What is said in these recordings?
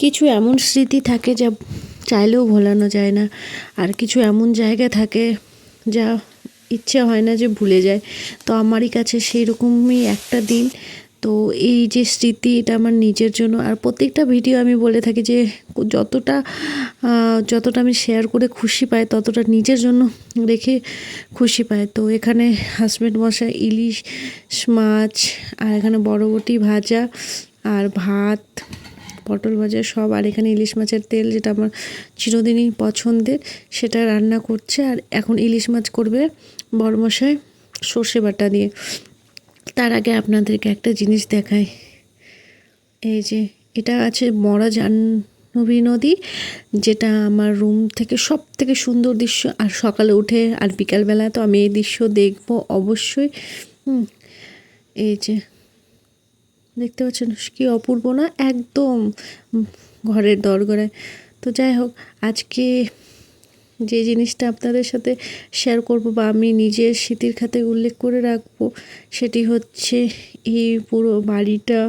কিছু এমন স্মৃতি থাকে যা চাইলেও ভোলানো যায় না। আর কিছু এমন জায়গা থাকে যা ইচ্ছে হয় না যে ভুলে যায়। তো আমারই কাছে সেই রকমই একটা দিন। তো এই যে স্মৃতি, এটা আমার নিজের জন্য। আর প্রত্যেকটা ভিডিও আমি বলে থাকি যে, যতটা যতটা আমি শেয়ার করে খুশি পাই, ততটা নিজের জন্য রেখে খুশি পাই। তো এখানে হাজব্যান্ড মশা ইলিশ মাছ, আর এখানে বড়বটি ভাজা, আর ভাত পটল ভাজা সব, আর এখানে ইলিশ মাছের তেল যেটা আমার চিরদিনই পছন্দের, সেটা রান্না করছে। আর এখন ইলিশ মাছ করবে বড়মশাই সর্ষে বাটা দিয়ে। তার আগে আপনাদেরকে একটা জিনিস দেখাই। এই যে, এটা আছে মরা জাহ্নবী নদী, যেটা আমার রুম থেকে সব থেকে সুন্দর দৃশ্য। আর সকালে উঠে আর বিকালবেলা তো আমি এই দৃশ্য দেখব অবশ্যই। এই যে দেখতে পাচ্ছেন, কি অপূর্ব না? একদম ঘরের দরগড়ায়। তো যাই হোক, আজকে যে জিনিসটা আপনাদের সাথে শেয়ার করব বা আমি নিজের স্মৃতির খাতে উল্লেখ করে রাখব, সেটি হচ্ছে এই পুরো বাড়িটা,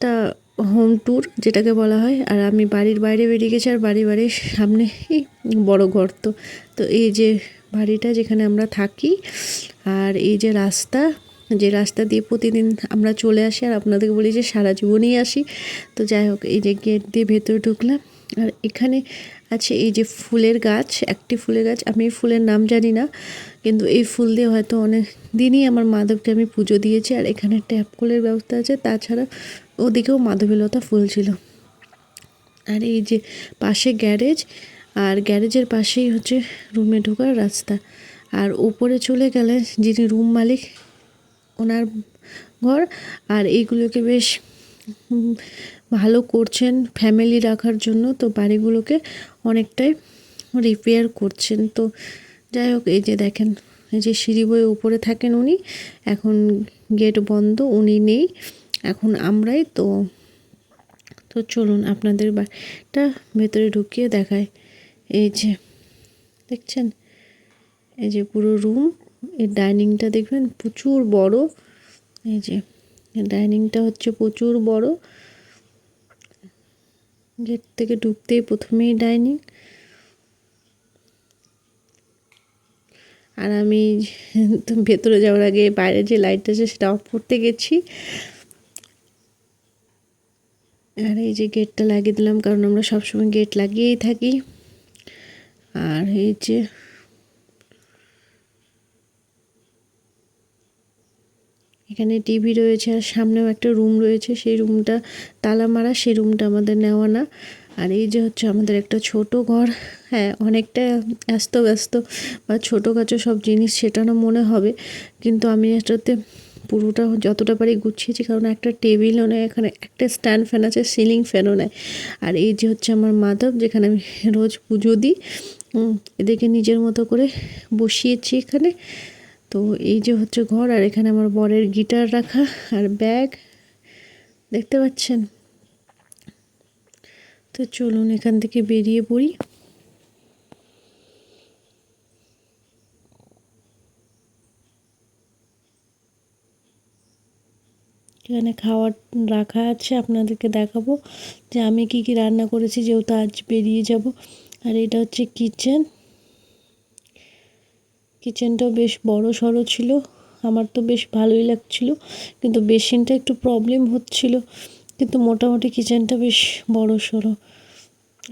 টা হোম ট্যুর যেটাকে বলা হয়। আর আমি বাড়ির বাইরে বেরিয়ে গেছি, আর বাড়ি বাড়ির সামনে এই বড় গর্ত তো এই যে বাড়িটা যেখানে আমরা থাকি, আর এই যে রাস্তা যে রাস্তা দিয়ে প্রতিদিন আমরা চলে আসি আর আপনাদেরকে বলি যে সারা জীবনই আসি। তো যাই হোক, এই যে গেট দিয়ে ভেতরে ঢুকলাম। আর এখানে আছে এই যে ফুলের গাছ, একটি ফুলের গাছ। আমি ফুলের নাম জানি না, কিন্তু এই ফুল দিয়ে হয়তো অনেক দিনই আমার মাধবকে আমি পুজো দিয়েছি আর এখানে ট্যাপ কলের ব্যবস্থা আছে। তাছাড়া ওদিকেও মাধবীলতা ফুল ছিল। আর এই যে পাশে গ্যারেজ, আর গ্যারেজের পাশেই হচ্ছে রুমে ঢোকার রাস্তা। আর উপরে চলে গেলে যিনি রুম মালিক ওনার ঘর। আর এইগুলোকে বেশ ভালো করছেন ফ্যামিলি রাখার জন্য। তো বাড়িগুলোকে অনেকটাই রিপেয়ার করছেন। তো যাই হোক, এই যে দেখেন, এই যে সিঁড়ি বয়ে উপরে থাকেন উনি। এখন গেট বন্ধ, উনি নেই। এখন আমরাই, তো তো চলুন আপনাদের বাড়িটা ভেতরে ঢুকিয়ে দেখায় এই যে, দেখছেন? এই যে পুরো রুম এই ডাইনিংটা দেখবেন প্রচুর বড়। এই যে ডাইনিংটা হচ্ছে প্রচুর বড়। গেট থেকে ঢুকতেই প্রথমেই ডাইনিং। আর আমি ভেতরে যাওয়ার আগে বাইরে যে লাইটটা আছে সেটা অফ করতে গেছি। আর এই যে গেটটা লাগিয়ে দিলাম, কারণ আমরা সবসময় গেট লাগিয়েই থাকি। আর এই যে এখানে টিভি রয়েছে আর সামনেও একটা রুম রয়েছে। সেই রুমটা তালা মারা সেই রুমটা আমাদের নেওয়া না। আর এই যে হচ্ছে আমাদের একটা ছোট ঘর। হ্যাঁ অনেকটা ব্যস্ত ব্যস্ত বা ছোটোখাটো সব জিনিস সেটানো মনে হবে। কিন্তু আমি এটাতে পুরোটা যতটা পারি গুছিয়েছি, কারণ একটা টেবিলও নেয় এখানে একটা স্ট্যান্ড ফ্যান আছে, সিলিং ফ্যানও নেয় আর এই যে হচ্ছে আমার মাধব, যেখানে আমি রোজ পুজো দিই এদেরকে নিজের মতো করে বসিয়েছি এখানে। তো এই যে হচ্ছে ঘর, আর এখানে আমার বরের গিটার রাখা আর ব্যাগ, দেখতে পাচ্ছেন? তো চলুন এখান থেকে বেরিয়ে পড়ি। এখানে খাওয়ার রাখা আছে, আপনাদেরকে দেখাবো যে আমি কি কি রান্না করেছি, যেহেতু আজ বেরিয়ে যাব। আর এটা হচ্ছে কিচেন। কিচেনটাও বেশ বড় সড়ো ছিল, আমার তো বেশ ভালোই লাগছিল, কিন্তু বেসিনটা একটু প্রবলেম হচ্ছিল, কিন্তু মোটামুটি কিচেনটা বেশ বড় সড়ো।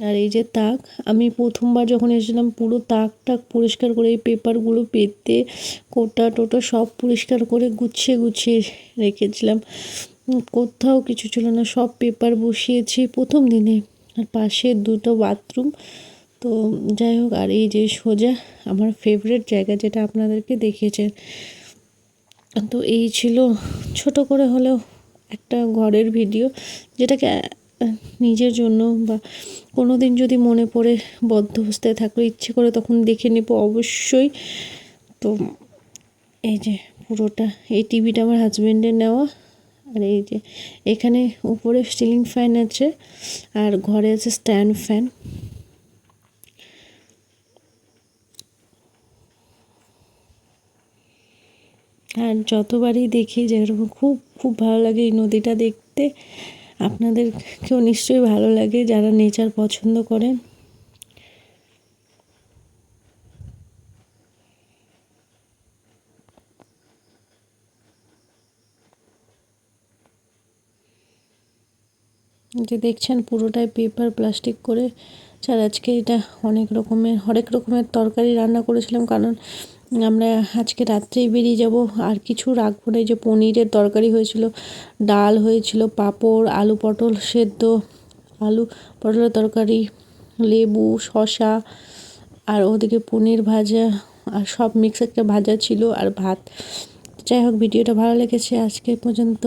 আর এই যে তাক, আমি প্রথমবার যখন এসেছিলাম, পুরো তাক টাক পরিষ্কার করে, এই পেপারগুলো পেতে, কোটা টোটা সব পরিষ্কার করে গুছিয়ে গুছিয়ে রেখেছিলাম। কোথাও কিছু ছিল না, সব পেপার বসিয়েছি প্রথম দিনে। আর পাশে দুটো বাথরুম তো যাই হোক, আর এই যে সোজা আমার ফেভারিট জায়গা যেটা আপনাদেরকে দেখিয়েছে, তো এই ছিল ছোট করে হলেও একটা ঘরের ভিডিও যেটাকে নিজের জন্য বা কোনো দিন যদি মনে পড়ে বদ্ধ অবস্থায় থাকলে ইচ্ছে করে তখন দেখে নেব অবশ্যই। তো এই যে পুরোটা, এই টিভিটা আমার হাজব্যান্ডের নেওয়া, আর এই যে এখানে উপরে সিলিং ফ্যান আছে, আর ঘরে আছে স্ট্যান্ড ফ্যান আর যতবারই দেখি যেরকম খুব খুব ভালো লাগে এই নদীটা দেখতে, আপনাদেরকেও নিশ্চয়ই ভালো লাগে যারা নেচার পছন্দ করেন। যে দেখছেন পুরোটাই পেপার প্লাস্টিক করে। স্যার, আজকে এটা অনেক রকমের হরেক রকমের তরকারি রান্না করেছিলাম, কারণ আমরা আজকে রাত্রেই বেরিয়ে যাব। আর কিছু রাখব না যে পনিরের তরকারি হয়েছিল, ডাল হয়েছিল, পাঁপড়, আলু পটল সেদ্ধ, আলু পটলের তরকারি, লেবু শশা আর ওদিকে পনির ভাজা, আর সব মিক্স একটা ভাজা ছিল আর ভাত। যাই হোক, ভিডিওটা ভালো লেগেছে আজকে পর্যন্ত।